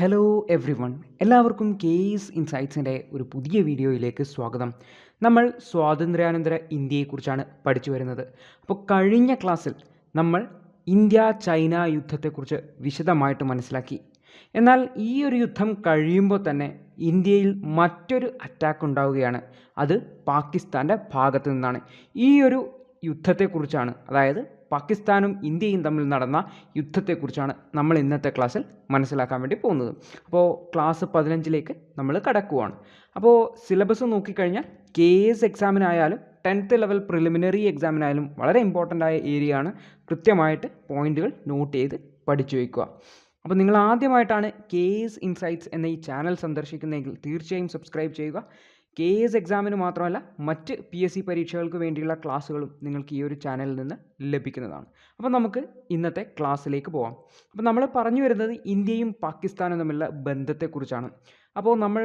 Hello everyone എല്ലാവർക്കും case ഇൻസൈറ്റ്സിന്റെ ഒരു പുതിയ വീഡിയോയിലേക്ക് സ്വാഗതം. നമ്മൾ സ്വാതന്ത്ര്യാനന്തര ഇന്ത്യയെക്കുറിച്ചാണ് പഠിച്ചു വരുന്നത്. അപ്പോൾ കഴിഞ്ഞ ക്ലാസ്സിൽ നമ്മൾ ഇന്ത്യ ചൈന യുദ്ധത്തെക്കുറിച്ച് വിശദമായിട്ട് മനസ്സിലാക്കി. എന്നാൽ ഈ ഒരു യുദ്ധം കഴിയുമ്പോൾ തന്നെ ഇന്ത്യയിൽ മറ്റൊരു അറ്റാക്ക് ഉണ്ടാവുകയാണ്. അത് പാകിസ്ഥാന്റെ ഭാഗത്തു നിന്നാണ്. ഈ ഒരു യുദ്ധത്തെക്കുറിച്ചാണ്. അതായത് പാകിസ്ഥാനും ഇന്ത്യയും തമ്മിൽ നടന്ന യുദ്ധത്തെക്കുറിച്ചാണ് നമ്മൾ ഇന്നത്തെ ക്ലാസ്സിൽ മനസ്സിലാക്കാൻ വേണ്ടി പോകുന്നത്. അപ്പോൾ ക്ലാസ് പതിനഞ്ചിലേക്ക് നമ്മൾ കടക്കുവാണ്. അപ്പോൾ സിലബസ് നോക്കിക്കഴിഞ്ഞാൽ കെ എസ് എക്സാമിനായാലും ടെൻത്ത് ലെവൽ പ്രിലിമിനറി എക്സാമിനായാലും വളരെ ഇമ്പോർട്ടന്റ് ആയ ഏരിയ ആണ് കൃത്യമായിട്ട് പോയിന്റുകൾ നോട്ട് ചെയ്ത് പഠിച്ചു വയ്ക്കുക. അപ്പോൾ നിങ്ങൾ ആദ്യമായിട്ടാണ് കെ എസ് ഇൻസൈറ്റ്സ് എന്ന ഈ ചാനൽ സന്ദർശിക്കുന്നതെങ്കിൽ തീർച്ചയായും സബ്സ്ക്രൈബ് ചെയ്യുക. കെ എസ് എക്സാമിന് മാത്രമല്ല മറ്റ് പി എസ് സി പരീക്ഷകൾക്ക് വേണ്ടിയുള്ള ക്ലാസ്സുകളും നിങ്ങൾക്ക് ഈ ഒരു ചാനലിൽ നിന്ന് ലഭിക്കുന്നതാണ്. അപ്പോൾ നമുക്ക് ഇന്നത്തെ ക്ലാസ്സിലേക്ക് പോകാം അപ്പോൾ നമ്മൾ പറഞ്ഞു വരുന്നത് ഇന്ത്യയും പാകിസ്ഥാനും തമ്മിലുള്ള ബന്ധത്തെക്കുറിച്ചാണ്. അപ്പോൾ നമ്മൾ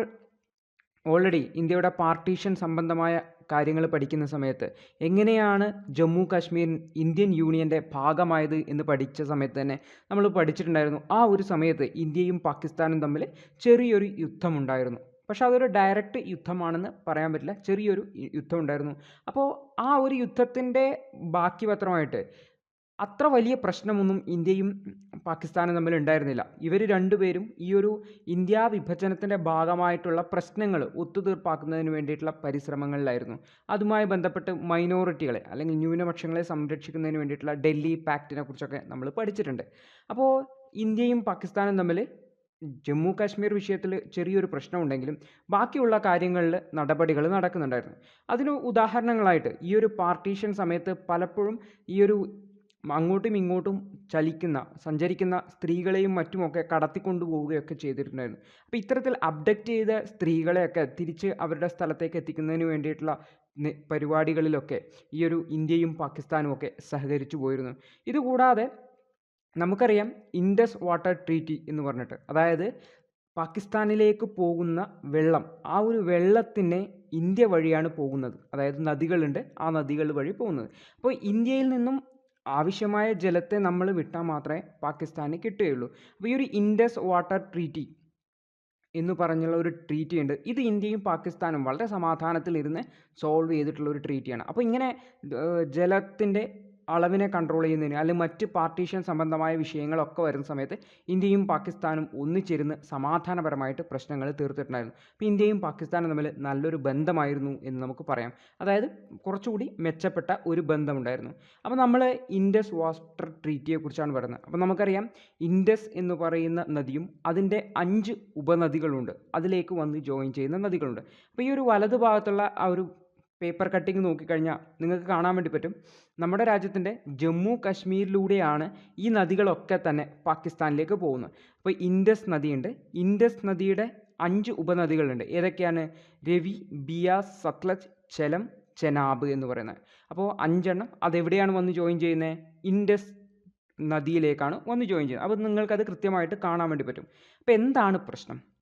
ഓൾറെഡി ഇന്ത്യയുടെ പാർട്ടീഷൻ സംബന്ധമായ കാര്യങ്ങൾ പഠിക്കുന്ന സമയത്ത് എങ്ങനെയാണ് ജമ്മു കാശ്മീർ ഇന്ത്യൻ യൂണിയന്റെ ഭാഗമായത് എന്ന് പഠിച്ച സമയത്ത് തന്നെ നമ്മൾ പഠിച്ചിട്ടുണ്ടായിരുന്നു. ആ ഒരു സമയത്ത് ഇന്ത്യയും പാകിസ്ഥാനും തമ്മിൽ ചെറിയൊരു യുദ്ധമുണ്ടായിരുന്നു. പക്ഷേ അതൊരു ഡയറക്റ്റ് യുദ്ധമാണെന്ന് പറയാൻ പറ്റില്ല. ചെറിയൊരു യുദ്ധം ഉണ്ടായിരുന്നു അപ്പോൾ ആ ഒരു യുദ്ധത്തിന്റെ ബാക്കി പത്രമായിട്ട് അത്ര വലിയ പ്രശ്നമൊന്നും ഇന്ത്യയും പാകിസ്ഥാനും തമ്മിൽ ഉണ്ടായിരുന്നില്ല. ഇവർ രണ്ടുപേരും ഈ ഒരു ഇന്ത്യ വിഭജനത്തിന്റെ ഭാഗമായിട്ടുള്ള പ്രശ്നങ്ങൾ ഒത്തുതീർപ്പാക്കുന്നതിന് വേണ്ടിയിട്ടുള്ള പരിശ്രമങ്ങളിലായിരുന്നു. അതുമായി ബന്ധപ്പെട്ട് മൈനോറിറ്റികളെ അല്ലെങ്കിൽ ന്യൂനപക്ഷങ്ങളെ സംരക്ഷിക്കുന്നതിന് വേണ്ടിയിട്ടുള്ള ഡൽഹി പാക്റ്റിനെ കുറിച്ചൊക്കെ നമ്മൾ പഠിച്ചിട്ടുണ്ട്. അപ്പോൾ ഇന്ത്യയും പാകിസ്ഥാനും തമ്മിൽ ജമ്മു കാശ്മീർ വിഷയത്തിൽ ചെറിയൊരു പ്രശ്നമുണ്ടെങ്കിലും ബാക്കിയുള്ള കാര്യങ്ങളിൽ നടപടികൾ നടക്കുന്നുണ്ടായിരുന്നു. അതിന് ഉദാഹരണങ്ങളായിട്ട് ഈ ഒരു പാർട്ടീഷൻ സമയത്ത് പലപ്പോഴും ഈ ഒരു അങ്ങോട്ടും ഇങ്ങോട്ടും ചലിക്കുന്ന സഞ്ചരിക്കുന്ന സ്ത്രീകളെയും മറ്റുമൊക്കെ കടത്തിക്കൊണ്ടു പോവുകയൊക്കെ ചെയ്തിട്ടുണ്ടായിരുന്നു. അപ്പോൾ ഇത്തരത്തിൽ അബ്ഡക്റ്റ് ചെയ്ത സ്ത്രീകളെയൊക്കെ തിരിച്ച് അവരുടെ സ്ഥലത്തേക്ക് എത്തിക്കുന്നതിന് വേണ്ടിയിട്ടുള്ള പരിപാടികളിലൊക്കെ ഈ ഒരു ഇന്ത്യയും പാകിസ്ഥാനും ഒക്കെ സഹകരിച്ചു പോയിരുന്നു. ഇതുകൂടാതെ നമുക്കറിയാം ഇൻഡസ് വാട്ടർ ട്രീറ്റി എന്ന് പറഞ്ഞിട്ട്. അതായത് പാകിസ്ഥാനിലേക്ക് പോകുന്ന വെള്ളം ആ ഒരു വെള്ളത്തിനെ ഇന്ത്യ വഴിയാണ് പോകുന്നത്. അതായത് നദികളുണ്ട് ആ നദികൾ വഴി പോകുന്നത്. അപ്പോൾ ഇന്ത്യയിൽ നിന്നും ആവശ്യമായ ജലത്തെ നമ്മൾ വിട്ടാൽ മാത്രമേ പാകിസ്ഥാന് കിട്ടുകയുള്ളൂ. അപ്പോൾ ഈ ഒരു ഇൻഡസ് വാട്ടർ ട്രീറ്റി എന്ന് പറഞ്ഞുള്ള ഒരു ട്രീറ്റി ഉണ്ട്. ഇത് ഇന്ത്യയും പാകിസ്ഥാനും വളരെ സമാധാനത്തിലിരുന്ന് സോൾവ് ചെയ്തിട്ടുള്ള ഒരു ട്രീറ്റിയാണ്. അപ്പോൾ ഇങ്ങനെ ജലത്തിന്റെ അളവിനെ കൺട്രോൾ ചെയ്യുന്നതിന് അല്ലെങ്കിൽ മറ്റ് പാർട്ടീഷൻ സംബന്ധമായ വിഷയങ്ങളൊക്കെ വരുന്ന സമയത്ത് ഇന്ത്യയും പാകിസ്ഥാനും ഒന്നിച്ചിരുന്ന് സമാധാനപരമായിട്ട് പ്രശ്നങ്ങൾ തീർത്തിട്ടുണ്ടായിരുന്നു. അപ്പോൾ ഇന്ത്യയും പാകിസ്ഥാനും തമ്മിൽ നല്ലൊരു ബന്ധമായിരുന്നു എന്ന് നമുക്ക് പറയാം. അതായത് കുറച്ചുകൂടി മെച്ചപ്പെട്ട ഒരു ബന്ധമുണ്ടായിരുന്നു. അപ്പോൾ നമ്മൾ ഇൻഡസ് വാട്ടർ ട്രീറ്റിയെക്കുറിച്ചാണ് പറയുന്നത്. അപ്പോൾ നമുക്കറിയാം ഇൻഡസ് എന്ന് പറയുന്ന നദിയും അതിന്റെ അഞ്ച് ഉപനദികളുണ്ട്. അതിലേക്ക് വന്ന് ജോയിൻ ചെയ്യുന്ന നദികളുണ്ട്. അപ്പോൾ ഈ ഒരു വലതു ഭാഗത്തുള്ള ആ ഒരു പേപ്പർ കട്ടിങ് നോക്കിക്കഴിഞ്ഞാൽ നിങ്ങൾക്ക് കാണാൻ വേണ്ടി പറ്റും. നമ്മുടെ രാജ്യത്തിന്റെ ജമ്മു കാശ്മീരിലൂടെയാണ് ഈ നദികളൊക്കെ തന്നെ പാകിസ്ഥാനിലേക്ക് പോകുന്നത്. അപ്പോൾ ഇൻഡസ് നദിയുണ്ട്. ഇൻഡസ് നദിയുടെ അഞ്ച് ഉപനദികളുണ്ട്. ഏതൊക്കെയാണ്? രവി ബിയാസ് സത്ലജ് ചെലം ചെനാബ് എന്ന് പറയുന്നത്. അപ്പോൾ അഞ്ചെണ്ണം അതെവിടെയാണ് വന്ന് ജോയിൻ ചെയ്യുന്നത് ഇൻഡസ് നദിയിലേക്കാണ് വന്ന് ജോയിൻ ചെയ്യുന്നത്. അപ്പോൾ നിങ്ങൾക്കത് കൃത്യമായിട്ട് കാണാൻ വേണ്ടി പറ്റും. അപ്പോൾ എന്താണ് പ്രശ്നം?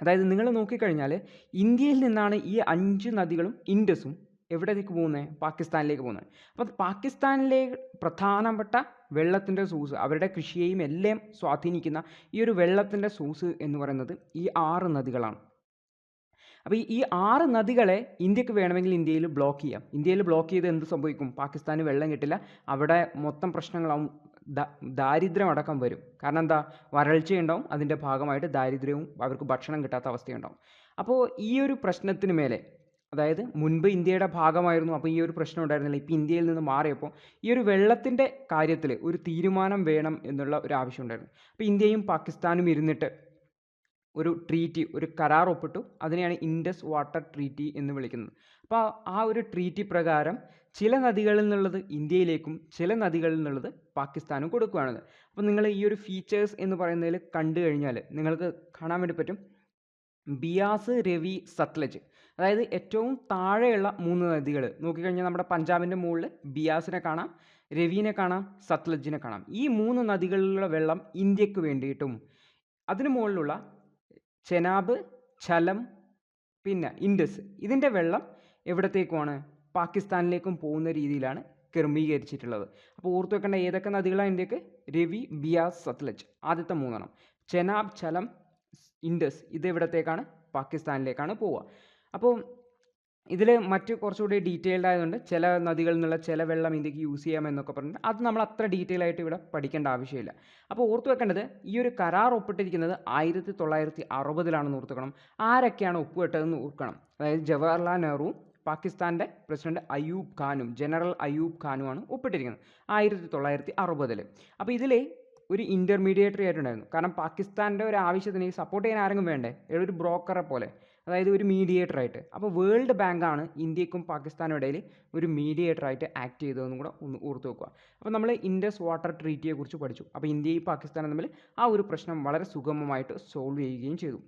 അതായത് നിങ്ങൾ നോക്കിക്കഴിഞ്ഞാൽ ഇന്ത്യയിൽ നിന്നാണ് ഈ അഞ്ച് നദികളും ഇൻഡസും എവിടേക്ക് പോകുന്നത് പാകിസ്ഥാനിലേക്ക് പോകുന്നത് അപ്പോൾ പാകിസ്ഥാനിലെ പ്രധാനപ്പെട്ട വെള്ളത്തിന്റെ സോഴ്സ് അവരുടെ കൃഷിയെയും എല്ലാം സ്വാധീനിക്കുന്ന ഈ ഒരു വെള്ളത്തിന്റെ സോഴ്സ് എന്ന് പറയുന്നത് ഈ ആറ് നദികളാണ്. അപ്പോൾ ഈ ആറ് നദികളെ ഇന്ത്യയ്ക്ക് വേണമെങ്കിൽ ഇന്ത്യയിൽ ബ്ലോക്ക് ചെയ്യാം. ഇന്ത്യയിൽ ബ്ലോക്ക് ചെയ്ത് എന്ത് സംഭവിക്കും? പാകിസ്ഥാന് വെള്ളം കിട്ടില്ല. അവിടെ മൊത്തം പ്രശ്നങ്ങളാവും. ദാരിദ്ര്യം അടക്കം വരും. കാരണം എന്താ? വരൾച്ചയുണ്ടാവും അതിന്റെ ഭാഗമായിട്ട് ദാരിദ്ര്യവും അവർക്ക് ഭക്ഷണം കിട്ടാത്ത അവസ്ഥയുണ്ടാവും. അപ്പോൾ ഈ ഒരു പ്രശ്നത്തിന് മേലെ അതായത് മുൻപ് ഇന്ത്യയുടെ ഭാഗമായിരുന്നു അപ്പോൾ ഈ ഒരു പ്രശ്നം ഉണ്ടായിരുന്നില്ല. ഇപ്പോൾ ഇന്ത്യയിൽ നിന്ന് മാറിയപ്പോൾ ഈ ഒരു വെള്ളത്തിന്റെ കാര്യത്തിൽ ഒരു തീരുമാനം വേണം എന്നുള്ള ഒരു ആവശ്യം ഉണ്ടായിരുന്നു. അപ്പോൾ ഇന്ത്യയും പാകിസ്ഥാനും ഇരുന്നിട്ട് ഒരു ട്രീറ്റി ഒരു കരാർ ഒപ്പിട്ടു. അതിനെയാണ് ഇൻഡസ് വാട്ടർ ട്രീറ്റി എന്ന് വിളിക്കുന്നത്. അപ്പോൾ ആ ഒരു ട്രീറ്റി പ്രകാരം ചില നദികളിൽ നിന്നുള്ളത് ഇന്ത്യയിലേക്കും ചില നദികളിൽ നിന്നുള്ളത് പാകിസ്ഥാനും കൊടുക്കുകയാണ്. അപ്പോൾ നിങ്ങൾ ഈ ഒരു ഫീച്ചേഴ്സ് എന്ന് പറയുന്നതിൽ കണ്ടു കഴിഞ്ഞാൽ നിങ്ങൾക്ക് കാണാൻ വേണ്ടി പറ്റും. ബിയാസ് രവി സത്ലജ്. അതായത് ഏറ്റവും താഴെയുള്ള മൂന്ന് നദികൾ നോക്കിക്കഴിഞ്ഞാൽ നമ്മുടെ പഞ്ചാബിന്റെ മുകളിൽ ബിയാസിനെ കാണാം രവിനെ കാണാം സത്ലജിനെ കാണാം. ഈ മൂന്ന് നദികളിലുള്ള വെള്ളം ഇന്ത്യയ്ക്ക് വേണ്ടിയിട്ടും അതിന് മുകളിലുള്ള ചെനാബ് ഛലം പിന്നെ ഇൻഡസ് ഇതിന്റെ വെള്ളം എവിടത്തേക്കുമാണ്? പാകിസ്ഥാനിലേക്കും പോകുന്ന രീതിയിലാണ് ക്രമീകരിച്ചിട്ടുള്ളത്. അപ്പോൾ ഓർത്തു വെക്കേണ്ട ഏതൊക്കെ നദികളാണ് ഇന്ത്യയ്ക്ക്? രവി ബിയാസ് സത്ലജ്. ആദ്യത്തെ മൂന്നെണ്ണം. ചെനാബ് ചലം ഇൻഡസ് ഇത് എവിടത്തേക്കാണ്? പാകിസ്ഥാനിലേക്കാണ് പോവുക. അപ്പോൾ ഇതിൽ മറ്റ് കുറച്ചുകൂടി ഡീറ്റെയിൽഡ് ആയതുകൊണ്ട് ചില നദികളിൽ നിന്നുള്ള ചില വെള്ളം ഇന്ത്യയ്ക്ക് യൂസ് ചെയ്യാം എന്നൊക്കെ പറഞ്ഞിട്ട് അത് നമ്മൾ അത്ര ഡീറ്റെയിൽ ആയിട്ട് ഇവിടെ പഠിക്കേണ്ട ആവശ്യമില്ല. അപ്പോൾ ഓർത്തു വെക്കേണ്ടത് ഈ ഒരു കരാർ ഒപ്പിട്ടിരിക്കുന്നത് ആയിരത്തി തൊള്ളായിരത്തി അറുപതിലാണെന്ന് ഓർത്തുക്കണം ആരൊക്കെയാണ് ഒപ്പുവിട്ടതെന്ന് ഓർക്കണം. അതായത് ജവഹർലാൽ നെഹ്റുവും പാകിസ്ഥാന്റെ പ്രസിഡന്റ് അയൂബ് ഖാനും ജനറൽ അയൂബ് ഖാനുമാണ് ഒപ്പിട്ടിരിക്കുന്നത് ആയിരത്തി തൊള്ളായിരത്തി അറുപതിൽ അപ്പോൾ ഇതിൽ ഒരു ഇന്റർമീഡിയേറ്ററി ആയിട്ടുണ്ടായിരുന്നു. കാരണം പാകിസ്ഥാന്റെ ഒരു ആവശ്യത്തിന് സപ്പോർട്ട് ചെയ്യാൻ ആരെങ്കിലും വേണ്ടേ? ഒരു ബ്രോക്കറെ പോലെ അതായത് ഒരു മീഡിയേറ്റർ ആയിട്ട്. അപ്പോൾ വേൾഡ് ബാങ്കാണ് ഇന്ത്യക്കും പാകിസ്ഥാനും ഇടയിൽ ഒരു മീഡിയേറ്റർ ആയിട്ട് ആക്ട് ചെയ്തതെന്നും കൂടെ ഒന്ന് ഓർത്ത് വെക്കുക. അപ്പോൾ നമ്മൾ ഇൻഡസ് വാട്ടർ ട്രീറ്റിയെക്കുറിച്ച് പഠിച്ചു. അപ്പോൾ ഇന്ത്യയും പാകിസ്ഥാനും തമ്മിൽ ആ ഒരു പ്രശ്നം വളരെ സുഗമമായിട്ട് സോൾവ് ചെയ്യുകയും ചെയ്തു.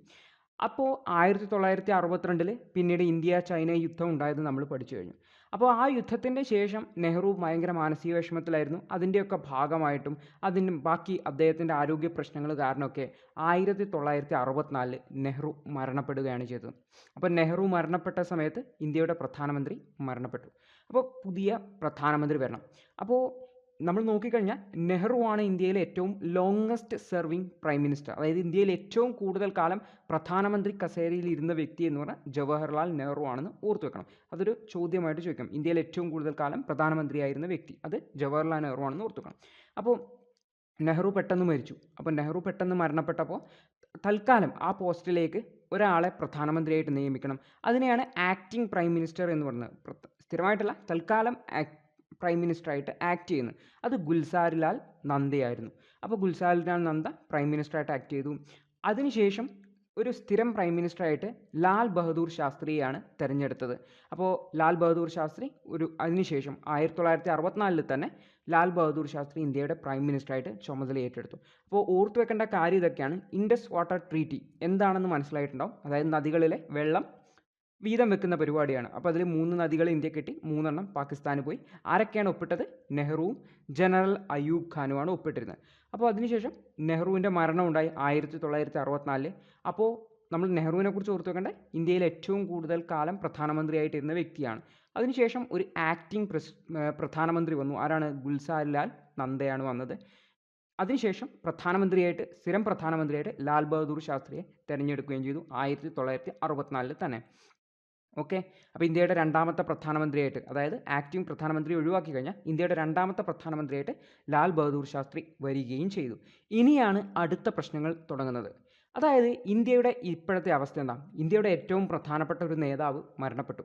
അപ്പോൾ ആയിരത്തി തൊള്ളായിരത്തി അറുപത്തിരണ്ടിൽ പിന്നീട് ഇന്ത്യ ചൈന യുദ്ധം ഉണ്ടായത് നമ്മൾ പഠിച്ചു കഴിഞ്ഞു. അപ്പോൾ ആ യുദ്ധത്തിന്റെ ശേഷം നെഹ്റു ഭയങ്കര മാനസിക വിഷമത്തിലായിരുന്നു. അതിന്റെയൊക്കെ ഭാഗമായിട്ടും അതിന് ബാക്കി അദ്ദേഹത്തിന്റെ ആരോഗ്യ പ്രശ്നങ്ങൾ കാരണമൊക്കെ ആയിരത്തി തൊള്ളായിരത്തി അറുപത്തിനാലിൽ നെഹ്റു മരണപ്പെടുകയാണ് ചെയ്തത്. അപ്പോൾ നെഹ്റു മരണപ്പെട്ട സമയത്ത് ഇന്ത്യയുടെ പ്രധാനമന്ത്രി മരണപ്പെട്ടു. അപ്പോൾ പുതിയ പ്രധാനമന്ത്രി വരണം. അപ്പോൾ നമ്മൾ നോക്കിക്കഴിഞ്ഞാൽ നെഹ്റു ആണ് ഇന്ത്യയിലെ ഏറ്റവും ലോങ്ങസ്റ്റ് സെർവിങ് പ്രൈം മിനിസ്റ്റർ അതായത് ഇന്ത്യയിൽ ഏറ്റവും കൂടുതൽ കാലം പ്രധാനമന്ത്രി കസേരയിൽ ഇരുന്ന വ്യക്തി എന്ന് പറഞ്ഞാൽ ജവഹർലാൽ നെഹ്റു ആണെന്ന് ഓർത്തു വെക്കണം. അതൊരു ചോദ്യമായിട്ട് ചോദിക്കാം. ഇന്ത്യയിൽ ഏറ്റവും കൂടുതൽ കാലം പ്രധാനമന്ത്രിയായിരുന്ന വ്യക്തി അത് ജവഹർലാൽ നെഹ്റു ആണെന്ന് ഓർത്തു വെക്കണം. അപ്പോൾ നെഹ്റു പെട്ടെന്ന് മരിച്ചു. അപ്പോൾ നെഹ്റു പെട്ടെന്ന് മരണപ്പെട്ടപ്പോൾ തൽക്കാലം ആ പോസ്റ്റിലേക്ക് ഒരാളെ പ്രധാനമന്ത്രിയായിട്ട് നിയമിക്കണം. അതിനെയാണ് ആക്ടിംഗ് പ്രൈം മിനിസ്റ്റർ എന്ന് പറയുന്നത് സ്ഥിരമായിട്ടല്ല തൽക്കാലം പ്രൈം മിനിസ്റ്ററായിട്ട് ആക്ട് ചെയ്യുന്നത് അത് ഗുൽസാരിലാൽ നന്ദയായിരുന്നു. അപ്പോൾ ഗുൽസാരിലാൽ നന്ദ പ്രൈം മിനിസ്റ്ററായിട്ട് ആക്ട് ചെയ്തു. അതിനുശേഷം ഒരു സ്ഥിരം പ്രൈം മിനിസ്റ്ററായിട്ട് ലാൽ ബഹദൂർ ശാസ്ത്രിയെയാണ് തിരഞ്ഞെടുത്തത്. അപ്പോൾ ലാൽ ബഹദൂർ ശാസ്ത്രി ഒരു അതിനുശേഷം ആയിരത്തി തൊള്ളായിരത്തി അറുപത്തിനാലിൽ തന്നെ ലാൽ ബഹദൂർ ശാസ്ത്രി ഇന്ത്യയുടെ പ്രൈം മിനിസ്റ്ററായിട്ട് ചുമതല ഏറ്റെടുത്തു. അപ്പോൾ ഓർത്തു വെക്കേണ്ട കാര്യം ഇതൊക്കെയാണ്. ഇൻഡസ് വാട്ടർ ട്രീറ്റി എന്താണെന്ന് മനസ്സിലായിട്ടുണ്ടാവും. അതായത് നദികളിലെ വെള്ളം വീതം വെക്കുന്ന പരിപാടിയാണ്. അപ്പോൾ അതിൽ മൂന്ന് നദികൾ ഇന്ത്യ കിട്ടി മൂന്നെണ്ണം പാകിസ്ഥാന് പോയി. ആരൊക്കെയാണ് ഒപ്പിട്ടത്? നെഹ്റുവും ജനറൽ അയൂബ് ഖാനുമാണ് ഒപ്പിട്ടിരുന്നത്. അപ്പോൾ അതിനുശേഷം നെഹ്റുവിന്റെ മരണം ഉണ്ടായി ആയിരത്തി തൊള്ളായിരത്തി അറുപത്തിനാലിൽ അപ്പോൾ നമ്മൾ നെഹ്റുവിനെ കുറിച്ച് ഓർത്ത് വെക്കേണ്ട? ഇന്ത്യയിൽ ഏറ്റവും കൂടുതൽ കാലം പ്രധാനമന്ത്രിയായിട്ടിരുന്ന വ്യക്തിയാണ്. അതിനുശേഷം ഒരു ആക്ടിംഗ് പ്രസ് പ്രധാനമന്ത്രി വന്നു. ആരാണ്? ഗുൽസാരിലാൽ നന്ദയാണ് വന്നത്. അതിനുശേഷം പ്രധാനമന്ത്രിയായിട്ട് സ്ഥിരം പ്രധാനമന്ത്രിയായിട്ട് ലാൽ ബഹദൂർ ശാസ്ത്രിയെ തിരഞ്ഞെടുക്കുകയും ചെയ്തു ആയിരത്തി തൊള്ളായിരത്തി അറുപത്തിനാലിൽ തന്നെ. ഓക്കെ? അപ്പോൾ ഇന്ത്യയുടെ രണ്ടാമത്തെ പ്രധാനമന്ത്രിയായിട്ട് അതായത് ആക്ടിംഗ് പ്രധാനമന്ത്രി ഒഴിവാക്കി കഴിഞ്ഞാൽ ഇന്ത്യയുടെ രണ്ടാമത്തെ പ്രധാനമന്ത്രിയായിട്ട് ലാൽ ബഹദൂർ ശാസ്ത്രി വരികയും ചെയ്തു. ഇനിയാണ് അടുത്ത പ്രശ്നങ്ങൾ തുടങ്ങുന്നത്. അതായത് ഇന്ത്യയുടെ ഇപ്പോഴത്തെ അവസ്ഥ എന്താ? ഇന്ത്യയുടെ ഏറ്റവും പ്രധാനപ്പെട്ട ഒരു നേതാവ് മരണപ്പെട്ടു.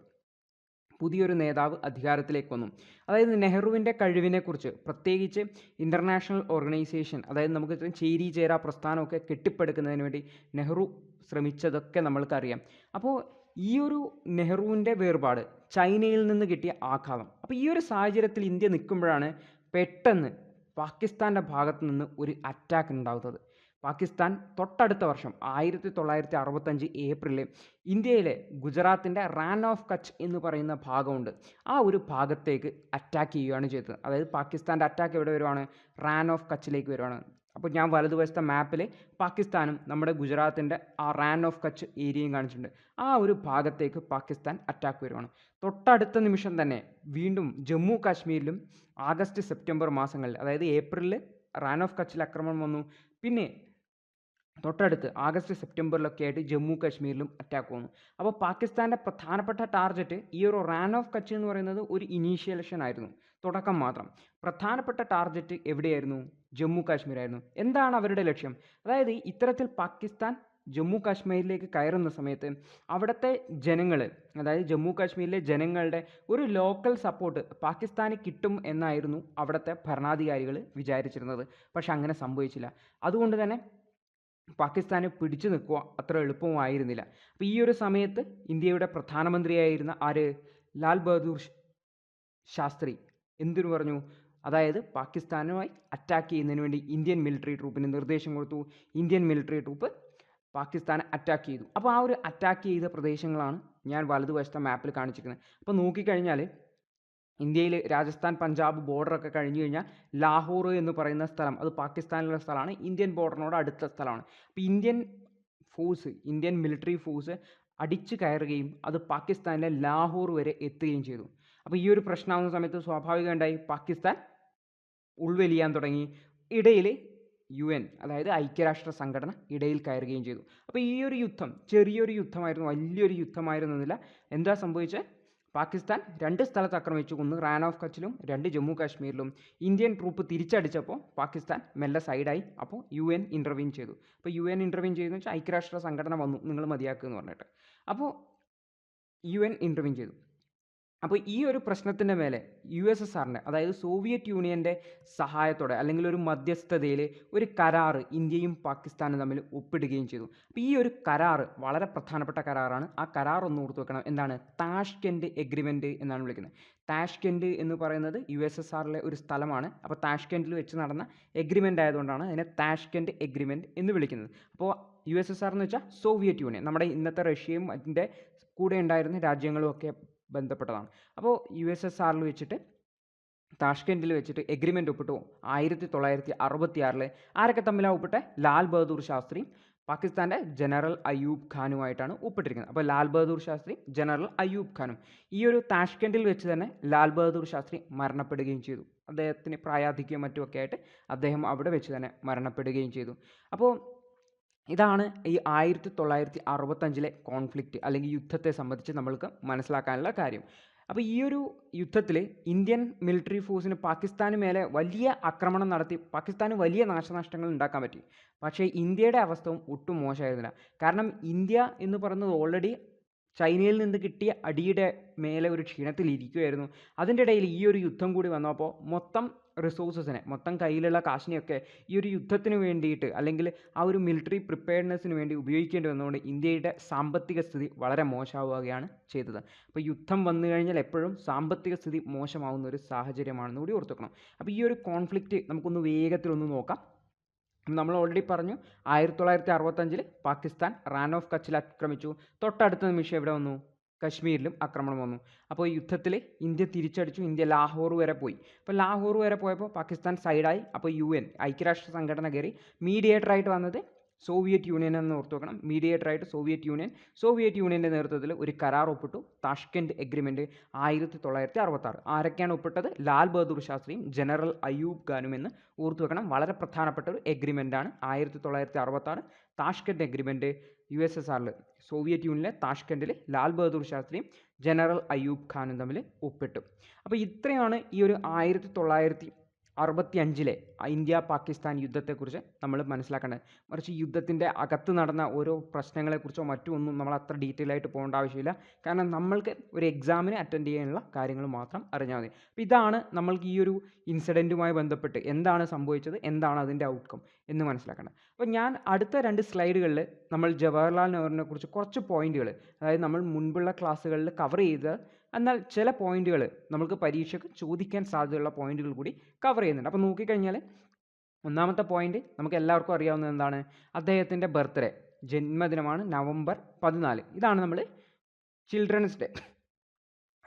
പുതിയൊരു നേതാവ് അധികാരത്തിലേക്ക് വന്നു. അതായത് നെഹ്റുവിന്റെ കഴിവിനെക്കുറിച്ച് പ്രത്യേകിച്ച് ഇന്റർനാഷണൽ ഓർഗനൈസേഷൻ അതായത് നമുക്ക് ചേരി ചേരാ പ്രസ്ഥാനമൊക്കെ കെട്ടിപ്പടുക്കുന്നതിന് വേണ്ടി നെഹ്റു ശ്രമിച്ചതൊക്കെ നമ്മൾക്കറിയാം. അപ്പോൾ ഈ ഒരു നെഹ്റുവിന്റെ വേർപാട് ചൈനയിൽ നിന്ന് കിട്ടിയ ആഘാതം. അപ്പോൾ ഈ ഒരു സാഹചര്യത്തിൽ ഇന്ത്യ നിൽക്കുമ്പോഴാണ് പെട്ടെന്ന് പാകിസ്ഥാന്റെ ഭാഗത്തു നിന്ന് ഒരു അറ്റാക്ക് ഉണ്ടാകുന്നത് പാകിസ്ഥാൻ തൊട്ടടുത്ത വർഷം ആയിരത്തി തൊള്ളായിരത്തി അറുപത്തഞ്ച് ഏപ്രിലിൽ ഇന്ത്യയിലെ ഗുജറാത്തിന്റെ റാൻ ഓഫ് കച്ച് എന്ന് പറയുന്ന ഭാഗമുണ്ട്. ആ ഒരു ഭാഗത്തേക്ക് അറ്റാക്ക് ചെയ്യുകയാണ് ചെയ്തത്. അതായത് പാകിസ്ഥാന്റെ അറ്റാക്ക് എവിടെ വരുവാണ്? റാൻ ഓഫ് കച്ചിലേക്ക് വരുവാണ്. അപ്പോൾ ഞാൻ വലതുവശത്തെ മാപ്പിൽ പാകിസ്ഥാനും നമ്മുടെ ഗുജറാത്തിന്റെ ആ റാൻ ഓഫ് കച്ച് ഏരിയയും കാണിച്ചിട്ടുണ്ട്. ആ ഒരു ഭാഗത്തേക്ക് പാകിസ്ഥാൻ അറ്റാക്ക് വരുവാണ്. തൊട്ടടുത്ത നിമിഷം തന്നെ വീണ്ടും ജമ്മു കാശ്മീരിലും ആഗസ്റ്റ് സെപ്റ്റംബർ മാസങ്ങളിൽ അതായത് ഏപ്രിലിൽ റാൻ ഓഫ് കച്ചിൽ ആക്രമണം വന്നു. പിന്നെ തൊട്ടടുത്ത് ആഗസ്റ്റ് സെപ്റ്റംബറിലൊക്കെ ആയിട്ട് ജമ്മു കാശ്മീരിലും അറ്റാക്ക് വന്നു. അപ്പോൾ പാകിസ്ഥാന്റെ പ്രധാനപ്പെട്ട ടാർഗറ്റ് ഈ ഒരു റാൻ ഓഫ് കച്ച് എന്ന് പറയുന്നത് ഒരു ഇനീഷ്യലേഷൻ ആയിരുന്നു. തുടക്കം മാത്രം. പ്രധാനപ്പെട്ട ടാർഗറ്റ് എവിടെയായിരുന്നു? ജമ്മു കാശ്മീരായിരുന്നു എന്താണ് അവരുടെ ലക്ഷ്യം? അതായത് ഇത്തരത്തിൽ പാകിസ്ഥാൻ ജമ്മു കാശ്മീരിലേക്ക് കയറുന്ന സമയത്ത് അവിടുത്തെ ജനങ്ങൾ അതായത് ജമ്മു കാശ്മീരിലെ ജനങ്ങളുടെ ഒരു ലോക്കൽ സപ്പോർട്ട് പാകിസ്ഥാന് കിട്ടും എന്നായിരുന്നു അവിടുത്തെ ഭരണാധികാരികൾ വിചാരിച്ചിരുന്നത്. പക്ഷെ അങ്ങനെ സംഭവിച്ചില്ല. അതുകൊണ്ട് തന്നെ പാകിസ്ഥാന് പിടിച്ചു നിൽക്കുക അത്ര എളുപ്പമായിരുന്നില്ല. അപ്പോൾ ഈ ഒരു സമയത്ത് ഇന്ത്യയുടെ പ്രധാനമന്ത്രിയായിരുന്ന ആര്? ലാൽ ബഹദൂർ ശാസ്ത്രി. എന്തിനു പറഞ്ഞു? അതായത് പാകിസ്ഥാനുമായി അറ്റാക്ക് ചെയ്യുന്നതിന് വേണ്ടി ഇന്ത്യൻ മിലിറ്ററി ട്രൂപ്പിന് നിർദ്ദേശം കൊടുത്തു. ഇന്ത്യൻ മിലിറ്ററി ട്രൂപ്പ് പാകിസ്ഥാനെ അറ്റാക്ക് ചെയ്തു. അപ്പോൾ ആ ഒരു അറ്റാക്ക് ചെയ്ത പ്രദേശങ്ങളാണ് ഞാൻ വലതുവശത്തെ മാപ്പിൽ കാണിച്ചിരിക്കുന്നത്. അപ്പോൾ നോക്കിക്കഴിഞ്ഞാൽ ഇന്ത്യയിൽ രാജസ്ഥാൻ പഞ്ചാബ് ബോർഡറൊക്കെ കഴിഞ്ഞു കഴിഞ്ഞാൽ ലാഹോർ എന്ന് പറയുന്ന സ്ഥലം അത് പാകിസ്ഥാനിലുള്ള സ്ഥലമാണ്. ഇന്ത്യൻ ബോർഡറിനോട് അടുത്ത സ്ഥലമാണ്. അപ്പോൾ Indian force Indian military force അടിച്ചു കയറുകയും അത് പാകിസ്ഥാനിലെ ലാഹോർ വരെ എത്തുകയും ചെയ്തു. അപ്പോൾ ഈ ഒരു പ്രശ്നമാകുന്ന സമയത്ത് സ്വാഭാവികമായി പാകിസ്ഥാൻ ഉൾവലിയാൻ തുടങ്ങി. ഇടയിൽ യു എൻ അതായത് ഐക്യരാഷ്ട്ര സംഘടന ഇടയിൽ കയറുകയും ചെയ്തു. അപ്പോൾ ഈ ഒരു യുദ്ധം ചെറിയൊരു യുദ്ധമായിരുന്നു വലിയൊരു യുദ്ധമായിരുന്നില്ല എന്താ സംഭവിച്ചത്? പാകിസ്ഥാൻ രണ്ട് സ്ഥലത്ത് ആക്രമിച്ചു. ഒന്ന് റാൻ ഓഫ് കച്ചിലും രണ്ട് ജമ്മു കാശ്മീരിലും. ഇന്ത്യൻ ട്രൂപ്പ് തിരിച്ചടിച്ചപ്പോൾ പാകിസ്ഥാൻ മെല്ലെ സൈഡായി. അപ്പോൾ യു എൻ ഇന്റർവ്യൂൻ ചെയ്തു. അപ്പോൾ യു എൻ ഇന്റർവ്യൂൻ ചെയ്തെന്ന് വെച്ചാൽ ഐക്യരാഷ്ട്ര സംഘടന വന്നു. നിങ്ങൾ മതിയാക്കുക എന്ന് പറഞ്ഞിട്ട്. അപ്പോൾ യു എൻ ഇന്റർവ്യൂൻ ചെയ്തു. അപ്പോൾ ഈ ഒരു പ്രശ്നത്തിന്റെ മേലെ യു എസ് എസ് ആറിന്റെ അതായത് സോവിയറ്റ് യൂണിയന്റെ സഹായത്തോടെ അല്ലെങ്കിൽ ഒരു മധ്യസ്ഥതയിൽ ഒരു കരാറ് ഇന്ത്യയും പാകിസ്ഥാനും തമ്മിൽ ഒപ്പിടുകയും ചെയ്തു. അപ്പോൾ ഈ ഒരു കരാറ് വളരെ പ്രധാനപ്പെട്ട കരാറാണ്. ആ കരാർ ഒന്ന് ഓർത്ത് വെക്കണം. എന്താണ്? താഷ്കെൻഡ് എഗ്രിമെന്റ് എന്നാണ് വിളിക്കുന്നത്. താഷ്കെൻഡ് എന്ന് പറയുന്നത് യു എസ് എസ് ആറിലെ ഒരു സ്ഥലമാണ്. അപ്പോൾ താഷ്കെൻഡിൽ വെച്ച് നടന്ന എഗ്രിമെന്റ് ആയതുകൊണ്ടാണ് അതിനെ താഷ്കെൻഡ് എഗ്രിമെന്റ് എന്ന് വിളിക്കുന്നത്. അപ്പോൾ യു എസ് എസ് ആർ എന്ന് വെച്ചാൽ സോവിയറ്റ് യൂണിയൻ. നമ്മുടെ ഇന്നത്തെ റഷ്യയും അതിന്റെ കൂടെ ഉണ്ടായിരുന്ന രാജ്യങ്ങളും ഒക്കെ ബന്ധപ്പെട്ടതാണ്. അപ്പോൾ യു എസ് എസ് ആറിൽ വെച്ചിട്ട് താഷ്കെൻഡിൽ വെച്ചിട്ട് എഗ്രിമെന്റ് ഒപ്പിട്ടു. ആയിരത്തി തൊള്ളായിരത്തി അറുപത്തി ആറിൽ ആരൊക്കെ തമ്മിലാണ് ഒപ്പിട്ടെ? ലാൽ ബഹദൂർ ശാസ്ത്രി പാകിസ്ഥാന്റെ ജനറൽ അയ്യൂബ് ഖാനുമായിട്ടാണ് ഒപ്പിട്ടിരിക്കുന്നത്. അപ്പോൾ ലാൽ ബഹദൂർ ശാസ്ത്രി ജനറൽ അയ്യൂബ് ഖാനും. ഈ ഒരു താഷ്കെൻഡിൽ വെച്ച് തന്നെ ലാൽ ബഹദൂർ ശാസ്ത്രി മരണപ്പെടുകയും ചെയ്തു. അദ്ദേഹത്തിന് പ്രായാധിക്യം മറ്റുമൊക്കെ ആയിട്ട് അദ്ദേഹം അവിടെ വെച്ച് തന്നെ മരണപ്പെടുകയും ചെയ്തു. അപ്പോൾ ഇതാണ് ഈ ആയിരത്തി തൊള്ളായിരത്തി അറുപത്തഞ്ചിലെ കോൺഫ്ലിക്റ്റ് അല്ലെങ്കിൽ യുദ്ധത്തെ സംബന്ധിച്ച് നമ്മൾക്ക് മനസ്സിലാക്കാനുള്ള കാര്യം. അപ്പോൾ ഈ ഒരു യുദ്ധത്തിൽ ഇന്ത്യൻ മിലിറ്ററി ഫോഴ്സിന് പാകിസ്ഥാന് മേലെ വലിയ ആക്രമണം നടത്തി പാകിസ്ഥാന് വലിയ നാശനഷ്ടങ്ങൾ ഉണ്ടാക്കാൻ പറ്റി. പക്ഷേ ഇന്ത്യയുടെ അവസ്ഥ ഒട്ടും മോശമായിരുന്നില്ല. കാരണം ഇന്ത്യ എന്ന് പറയുന്നത് ഓൾറെഡി ചൈനയിൽ നിന്ന് കിട്ടിയ അടിയുടെ മേലെ ഒരു ക്ഷീണത്തിൽ ഇരിക്കുമായിരുന്നു അതിന്റെ ഇടയിൽ ഈ ഒരു യുദ്ധം കൂടി വന്നപ്പോൾ മൊത്തം റിസോഴ്സസിനെ മൊത്തം കയ്യിലുള്ള കാശിനെയൊക്കെ ഈ ഒരു യുദ്ധത്തിന് വേണ്ടിയിട്ട് അല്ലെങ്കിൽ ആ ഒരു മിലിറ്ററി പ്രിപ്പയർനെസ്സിന് വേണ്ടി ഉപയോഗിക്കേണ്ടി വന്നതുകൊണ്ട് ഇന്ത്യയുടെ സാമ്പത്തിക സ്ഥിതി വളരെ മോശമാവുകയാണ് ചെയ്തത്. അപ്പോൾ യുദ്ധം വന്നു കഴിഞ്ഞാൽ എപ്പോഴും സാമ്പത്തിക സ്ഥിതി മോശമാവുന്ന ഒരു സാഹചര്യമാണെന്ന് കൂടി ഓർത്തുക്കണം അപ്പോൾ ഈ ഒരു കോൺഫ്ലിക്റ്റ് നമുക്കൊന്ന് വേഗത്തിലൊന്ന് നോക്കാം. നമ്മൾ ഓൾറെഡി പറഞ്ഞു ആയിരത്തി തൊള്ളായിരത്തി അറുപത്തഞ്ചിൽ പാകിസ്ഥാൻ റാൻ ഓഫ് കച്ചിൽ ആക്രമിച്ചു. തൊട്ടടുത്ത നിമിഷം എവിടെ വന്നു? കശ്മീരിലും ആക്രമണം വന്നു. അപ്പോൾ യുദ്ധത്തിൽ ഇന്ത്യ തിരിച്ചടിച്ചു. ഇന്ത്യ ലാഹോർ വരെ പോയി. അപ്പോൾ ലാഹോർ വരെ പോയപ്പോൾ പാകിസ്ഥാൻ സൈഡായി അപ്പോൾ യു എൻ ഐക്യരാഷ്ട്ര സംഘടന കയറി മീഡിയേറ്ററായിട്ട് വന്നത് സോവിയറ്റ് യൂണിയൻ എന്ന് ഓർത്ത് വെക്കണം. മീഡിയേറ്ററായിട്ട് സോവിയറ്റ് യൂണിയൻ സോവിയറ്റ് യൂണിയന്റെ നേതൃത്വത്തിൽ ഒരു കരാർ ഒപ്പിട്ടു. താഷ്കെൻഡ് എഗ്രിമെന്റ് ആയിരത്തി തൊള്ളായിരത്തി അറുപത്താറ് ആരൊക്കെയാണ് ഒപ്പിട്ടത്? ലാൽ ബഹദൂർ ശാസ്ത്രിയും ജനറൽ അയ്യൂബ് ഖാനും എന്ന് ഓർത്ത് വെക്കണം. വളരെ പ്രധാനപ്പെട്ട ഒരു എഗ്രിമെന്റാണ് ആയിരത്തി തൊള്ളായിരത്തി അറുപത്താറ് Tashkent agreement U S S ആറിൽ സോവിയറ്റ് യൂണിയനിലെ താഷ്കൻഡിൽ ലാൽ ബഹദൂർ ശാസ്ത്രിയും ജനറൽ അയ്യൂബ് ഖാനും തമ്മിൽ ഒപ്പിട്ടു. അപ്പോൾ ഇത്രയാണ് ഈ ഒരു ആയിരത്തി തൊള്ളായിരത്തി അറുപത്തി അഞ്ചിലെ ഇന്ത്യ പാകിസ്ഥാൻ യുദ്ധത്തെക്കുറിച്ച് നമ്മൾ മനസ്സിലാക്കേണ്ടത്. മറിച്ച് യുദ്ധത്തിന്റെ അകത്ത് നടന്ന ഓരോ പ്രശ്നങ്ങളെക്കുറിച്ചോ മറ്റോ ഒന്നും നമ്മൾ അത്ര ഡീറ്റെയിൽ ആയിട്ട് പോകേണ്ട ആവശ്യമില്ല. കാരണം നമ്മൾക്ക് ഒരു എക്സാമിന് അറ്റൻഡ് ചെയ്യാനുള്ള കാര്യങ്ങൾ മാത്രം അറിഞ്ഞാൽ മതി. അപ്പോൾ ഇതാണ് നമ്മൾക്ക് ഈ ഒരു ഇൻസിഡന്റുമായി ബന്ധപ്പെട്ട് എന്താണ് സംഭവിച്ചത് എന്താണ് അതിന്റെ ഔട്ട്കം എന്ന് മനസ്സിലാക്കേണ്ടത്. അപ്പോൾ ഞാൻ അടുത്ത രണ്ട് സ്ലൈഡുകളിൽ നമ്മൾ ജവഹർലാൽ നെഹ്റുവിനെ കുറിച്ച് കുറച്ച് പോയിന്റുകൾ അതായത് നമ്മൾ മുൻപുള്ള ക്ലാസ്സുകളിൽ കവർ ചെയ്ത എന്നാൽ ചില പോയിന്റുകൾ നമുക്ക് പരീക്ഷയ്ക്ക് ചോദിക്കാൻ സാധ്യതയുള്ള പോയിന്റുകൾ കൂടി കവർ ചെയ്യുന്നുണ്ട്. അപ്പോൾ നോക്കിക്കഴിഞ്ഞാൽ ഒന്നാമത്തെ പോയിന്റ് നമുക്ക് എല്ലാവർക്കും അറിയാവുന്നത് എന്താണ്? അദ്ദേഹത്തിന്റെ ബർത്ത്ഡേ ജന്മദിനമാണ് നവംബർ പതിനാല്. ഇതാണ് നമ്മൾ ചിൽഡ്രൻസ് ഡേ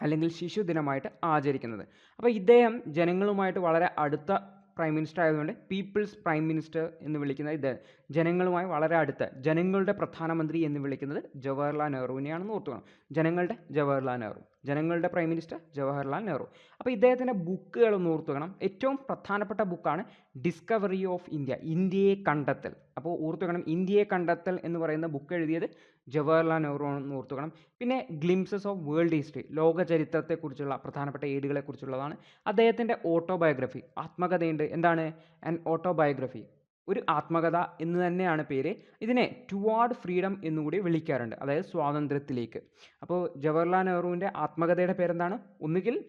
അല്ലെങ്കിൽ ശിശുദിനമായിട്ട് ആചരിക്കുന്നത്. അപ്പോൾ ഇദ്ദേഹം ജനങ്ങളുമായിട്ട് വളരെ അടുത്ത പ്രൈം മിനിസ്റ്റർ ആയതുകൊണ്ട് പീപ്പിൾസ് പ്രൈം മിനിസ്റ്റർ എന്ന് വിളിക്കുന്ന ഇത് ജനങ്ങളുമായി വളരെ അടുത്ത ജനങ്ങളുടെ പ്രധാനമന്ത്രി എന്ന് വിളിക്കുന്നത് ജവഹർലാൽ നെഹ്റുവിനെയാണെന്ന് ഓർത്തുവേണം ജനങ്ങളുടെ ജവഹർലാൽ നെഹ്റു. ജനങ്ങളുടെ പ്രൈം മിനിസ്റ്റർ ജവഹർലാൽ നെഹ്റു അപ്പോൾ ഇദ്ദേഹത്തിന്റെ ബുക്കുകൾ ഒന്ന് ഓർത്തു വെക്കണം. ഏറ്റവും പ്രധാനപ്പെട്ട ബുക്കാണ് ഡിസ്കവറി ഓഫ് ഇന്ത്യ ഇന്ത്യയെ കണ്ടെത്തൽ. അപ്പോൾ ഓർത്തു വെക്കണം ഇന്ത്യയെ കണ്ടെത്തൽ എന്ന് പറയുന്ന ബുക്ക് എഴുതിയത് ജവഹർലാൽ നെഹ്റു ആണെന്ന് ഓർത്തു വെക്കണം. പിന്നെ ഗ്ലിംസസ് ഓഫ് വേൾഡ് ഹിസ്റ്ററി ലോക ചരിത്രത്തെക്കുറിച്ചുള്ള പ്രധാനപ്പെട്ട ഏടുകളെക്കുറിച്ചുള്ളതാണ് അദ്ദേഹത്തിന്റെ ഓട്ടോബയോഗ്രഫി ആത്മകഥയുണ്ട്. എന്താണ്? ആൻ ഓട്ടോബയോഗ്രഫി ഒരു ആത്മകഥ എന്ന് തന്നെയാണ് പേര്. ഇതിനെ ടുവാർഡ് ഫ്രീഡം എന്നുകൂടി വിളിക്കാറുണ്ട്. അതായത് സ്വാതന്ത്ര്യത്തിലേക്ക്. അപ്പോൾ ജവഹർലാൽ നെഹ്റുവിന്റെ ആത്മകഥയുടെ പേരെന്താണ്? ഒന്നുകിൽ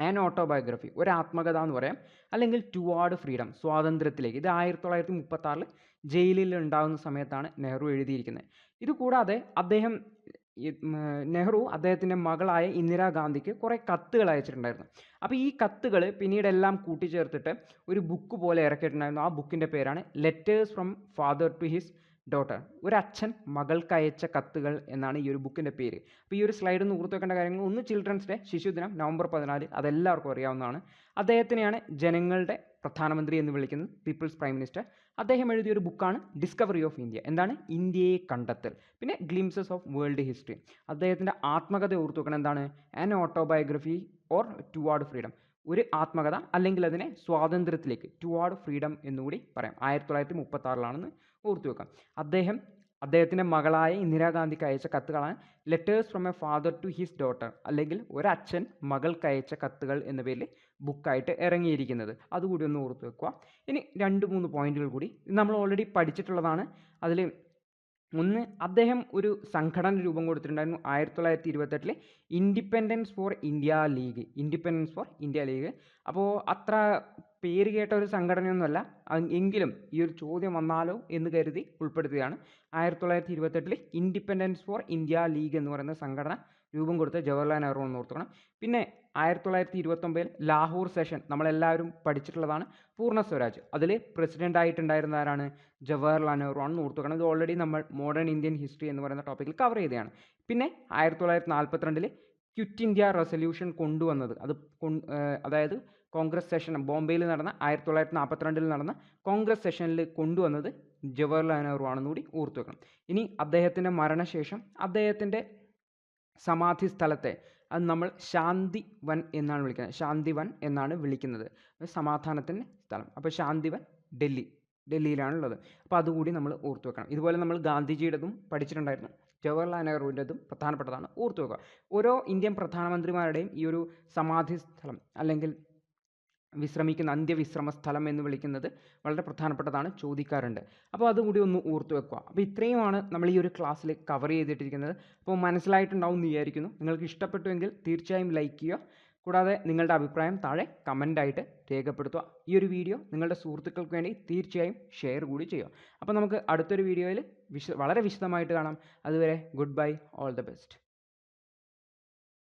ആൻ ഓട്ടോബയോഗ്രഫി ഒരു ആത്മകഥ എന്ന് പറയാം. അല്ലെങ്കിൽ ടുവാർഡ് ഫ്രീഡം സ്വാതന്ത്ര്യത്തിലേക്ക്. ഇത് ആയിരത്തി തൊള്ളായിരത്തി മുപ്പത്താറിൽ ജയിലിൽ ഉണ്ടാകുന്ന സമയത്താണ് നെഹ്റു എഴുതിയിരിക്കുന്നത്. ഇതുകൂടാതെ അദ്ദേഹം ഈ, നെഹ്റു അദ്ദേഹത്തിന്റെ മകളായ ഇന്ദിരാഗാന്ധിക്ക് കുറേ കത്തുകൾ അയച്ചിട്ടുണ്ടായിരുന്നു. അപ്പോൾ ഈ കത്തുകൾ പിന്നീട് എല്ലാം കൂട്ടിച്ചേർത്തിട്ട് ഒരു ബുക്ക് പോലെ ഇറക്കിയിട്ടുണ്ടായിരുന്നു. ആ ബുക്കിന്റെ പേരാണ് letters from father to his daughter ഒരു അച്ഛൻ മകൾക്ക് അയച്ച കത്തുകൾ എന്നാണ് ഈ ഒരു ബുക്കിന്റെ പേര്. അപ്പോൾ ഈ ഒരു സ്ലൈഡ് ഒന്ന് ഓർത്തു വെക്കേണ്ട കാര്യങ്ങൾ ഒന്ന് ചിൽഡ്രൻസ് ഡേ ശിശുദിനം നവംബർ പതിനാല് അതെല്ലാവർക്കും അറിയാവുന്നതാണ്. അദ്ദേഹത്തിനെയാണ് ജനങ്ങളുടെ പ്രധാനമന്ത്രി എന്ന് വിളിക്കുന്നത് പീപ്പിൾസ് പ്രൈം മിനിസ്റ്റർ. അദ്ദേഹം എഴുതിയ ഒരു ബുക്കാണ് ഡിസ്കവറി ഓഫ് ഇന്ത്യ. എന്താണ്? ഇന്ത്യയെ കണ്ടെത്തൽ. പിന്നെ ഗ്ലിംസസ് ഓഫ് വേൾഡ് ഹിസ്റ്ററി. അദ്ദേഹത്തിന്റെ ആത്മകഥ ഓർത്തു വെക്കണം. എന്താണ്? An autobiography or toward freedom ഒരു ആത്മകഥ അല്ലെങ്കിൽ അതിനെ സ്വാതന്ത്ര്യത്തിലേക്ക് ടുവാർഡ് ഫ്രീഡം എന്നുകൂടി പറയാം. ആയിരത്തി തൊള്ളായിരത്തി മുപ്പത്തി ആറിലാണെന്ന് ഓർത്തു വെക്കാം. അദ്ദേഹം അദ്ദേഹത്തിന്റെ മകളായ ഇന്ദിരാഗാന്ധിക്ക് അയച്ച കത്തുകളാണ് letters from a father to his daughter അല്ലെങ്കിൽ ഒരച്ഛൻ മകൾക്ക് അയച്ച കത്തുകൾ എന്ന പേരിൽ ബുക്കായിട്ട് ഇറങ്ങിയിരിക്കുന്നത്. അതുകൂടി ഒന്ന് ഓർത്ത് വെക്കുക. ഇനി രണ്ട് മൂന്ന് പോയിന്റുകൾ കൂടി നമ്മൾ ഓൾറെഡി പഠിച്ചിട്ടുള്ളതാണ്. അതിൽ ഒന്ന് അദ്ദേഹം ഒരു സംഘടന രൂപം കൊടുത്തിട്ടുണ്ടായിരുന്നു ആയിരത്തി തൊള്ളായിരത്തി ഇരുപത്തെട്ടിലെ independence for India league independence for India league അപ്പോൾ അത്ര പേര് കേട്ട ഒരു സംഘടനയൊന്നുമല്ല. എങ്കിലും ഈ ഒരു ചോദ്യം വന്നാലോ എന്ന് കരുതി ഉൾപ്പെടുത്തുകയാണ്. ആയിരത്തി തൊള്ളായിരത്തി ഇരുപത്തെട്ടിൽ ഇൻഡിപെൻഡൻസ് ഫോർ ഇന്ത്യ ലീഗ് എന്ന് പറയുന്ന സംഘടന രൂപം കൊടുത്ത ജവഹർലാൽ നെഹ്റു എന്ന് ഓർത്തുക്കണം പിന്നെ ആയിരത്തി തൊള്ളായിരത്തി ഇരുപത്തൊമ്പതിൽ ലാഹോർ സെഷൻ നമ്മളെല്ലാവരും പഠിച്ചിട്ടുള്ളതാണ് പൂർണ സ്വരാജ്. അതിൽ പ്രസിഡന്റ് ആയിട്ടുണ്ടായിരുന്ന ആരാണ് ജവഹർലാൽ നെഹ്റു. ഓർത്തു ഓർത്തുക്കണം ഇത് ഓൾറെഡി നമ്മൾ മോഡേൺ ഇന്ത്യൻ ഹിസ്റ്ററി എന്ന് പറയുന്ന ടോപ്പിക്കിൽ കവർ ചെയ്തതാണ്. പിന്നെ ആയിരത്തി തൊള്ളായിരത്തി നാൽപ്പത്തിരണ്ടിൽ ക്വിറ്റ് ഇന്ത്യ റെസൊല്യൂഷൻ കൊണ്ടുവന്നത് അത് അതായത് കോൺഗ്രസ് സെഷൻ ബോംബെയിൽ നടന്ന ആയിരത്തി തൊള്ളായിരത്തി നാൽപ്പത്തിരണ്ടിൽ നടന്ന കോൺഗ്രസ് സെഷനിൽ കൊണ്ടുവന്നത് ജവഹർലാൽ നെഹ്റു ആണെന്ന് കൂടി ഓർത്തു വെക്കണം. ഇനി അദ്ദേഹത്തിന്റെ മരണശേഷം അദ്ദേഹത്തിന്റെ സമാധി സ്ഥലത്തെ അത് നമ്മൾ ശാന്തി വൻ എന്നാണ് വിളിക്കുന്നത്. ശാന്തി വൻ എന്നാണ് വിളിക്കുന്നത്. സമാധാനത്തിന്റെ സ്ഥലം. അപ്പോൾ ശാന്തി വൻ ഡൽഹി. ഡൽഹിയിലാണുള്ളത്. അപ്പോൾ അതുകൂടി നമ്മൾ ഓർത്തു വെക്കണം. ഇതുപോലെ നമ്മൾ ഗാന്ധിജിയുടേതും പഠിച്ചിട്ടുണ്ടായിരുന്നു. ജവഹർലാൽ നെഹ്റുവിന്റെതും പ്രധാനപ്പെട്ടതാണ്. ഓർത്തു വെക്കുക. ഓരോ ഇന്ത്യൻ പ്രധാനമന്ത്രിമാരുടെയും ഈ ഒരു സമാധി സ്ഥലം അല്ലെങ്കിൽ വിശ്രമിക്കുന്ന അന്ത്യവിശ്രമ സ്ഥലം എന്ന് വിളിക്കുന്നത് വളരെ പ്രധാനപ്പെട്ടതാണ് ചോദിക്കാറുണ്ട്. അപ്പോൾ അതുകൂടി ഒന്ന് ഓർത്തു വെക്കുക. അപ്പോൾ ഇത്രയുമാണ് നമ്മൾ ഈ ഒരു ക്ലാസ്സിൽ കവർ ചെയ്തിട്ടിരിക്കുന്നത്. അപ്പോൾ മനസ്സിലായിട്ടുണ്ടാവും എന്ന് വിചാരിക്കുന്നു. നിങ്ങൾക്ക് ഇഷ്ടപ്പെട്ടുവെങ്കിൽ തീർച്ചയായും ലൈക്ക് ചെയ്യുക. കൂടാതെ നിങ്ങളുടെ അഭിപ്രായം താഴെ കമന്റായിട്ട് രേഖപ്പെടുത്തുക. ഈ ഒരു വീഡിയോ നിങ്ങളുടെ സുഹൃത്തുക്കൾക്ക് വേണ്ടി തീർച്ചയായും ഷെയർ കൂടി ചെയ്യുക. അപ്പോൾ നമുക്ക് അടുത്തൊരു വീഡിയോയിൽ വിശ വളരെ വിശദമായിട്ട് കാണാം. അതുവരെ good bye all the best